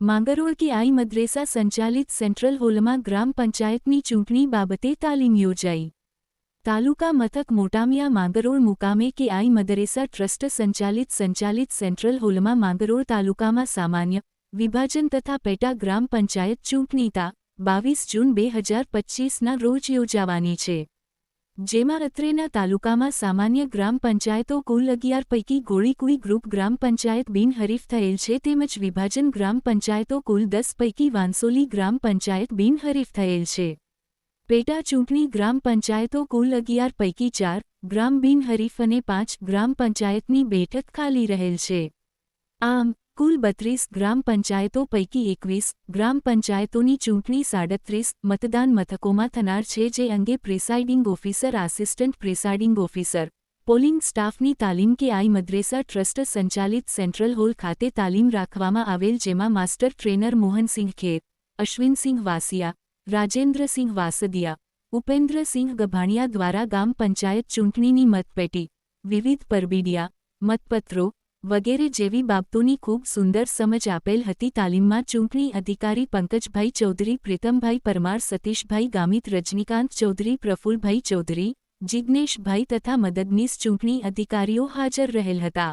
માંગરોળ કે આઈ મદ્રેસા સંચાલિત સેન્ટ્રલ હોલમાં ગ્રામ પંચાયતની ચૂંટણી બાબતે તાલીમ યોજાઈ. તાલુકા મથક મોટામિયા માંગરોળ મુકામે કે આઈ મદરેસા ટ્રસ્ટ સંચાલિત સંચાલિત સેન્ટ્રલ હોલમાં માંગરોળ તાલુકામાં સામાન્ય વિભાજન તથા પેટા ગ્રામ પંચાયત ચૂંટણી તા બાવીસ જૂન બે હજાર પચ્ચીસના રોજ યોજાવાની છે. જેમાં અત્રેના તાલુકામાં સામાન્ય ગ્રામ પંચાયતો કુલ અગિયાર પૈકી ગોળીકુઈ ગ્રુપ ગ્રામ પંચાયત બિનહરીફ થયેલ છે તેમજ વિભાજન ગ્રામ પંચાયતો કુલ દસ પૈકી વાંસોલી ગ્રામ પંચાયત બિનહરીફ થયેલ છે. પેટા ચૂંટણી ગ્રામ પંચાયતો કુલ અગિયાર પૈકી ચાર, ગ્રામ બિનહરીફ અને પાંચ ગ્રામ પંચાયતની બેઠક ખાલી રહેલ છે. આમ કુલ બત્રીસ ગ્રામ પંચાયતો પૈકી એકવીસ ગ્રામ પંચાયતોની ચૂંટણી સાડત્રીસ મતદાન મથકોમાં થનાર છે જે અંગે presiding officer, assistant presiding officer, polling સ્ટાફની તાલીમ કે આઈ મદ્રેસા ટ્રસ્ટ સંચાલિત સેન્ટ્રલ હોલ ખાતે તાલીમ રાખવામાં આવેલ જેમાં માસ્ટર ટ્રેનર મોહનસિંહ ખેર, અશ્વિનસિંહ વાસિયા, રાજેન્દ્રસિંહ વાસદિયા, ઉપેન્દ્રસિંહ ગભાણિયા દ્વારા ગામ પંચાયત ચૂંટણીની મતપેટી, વિવિધ પરબીડિયા, મતપત્રો વગેરે જેવી બાબતોની ખૂબ સુંદર સમજ આપેલ હતી. તાલીમમાં ચૂંટણી અધિકારી પંકજભાઈ ચૌધરી, પ્રીતમભાઈ પરમાર, સતીશભાઈ ગામિત, રજનીકાંત ચૌધરી, પ્રફુલભાઈ ચૌધરી જિજ્ઞેશભાઈ તથા મદદનીશ ચૂંટણી અધિકારીઓ હાજર રહેલ હતા.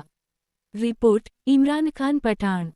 રિપોર્ટ, ઇમરાન ખાન પઠાણ.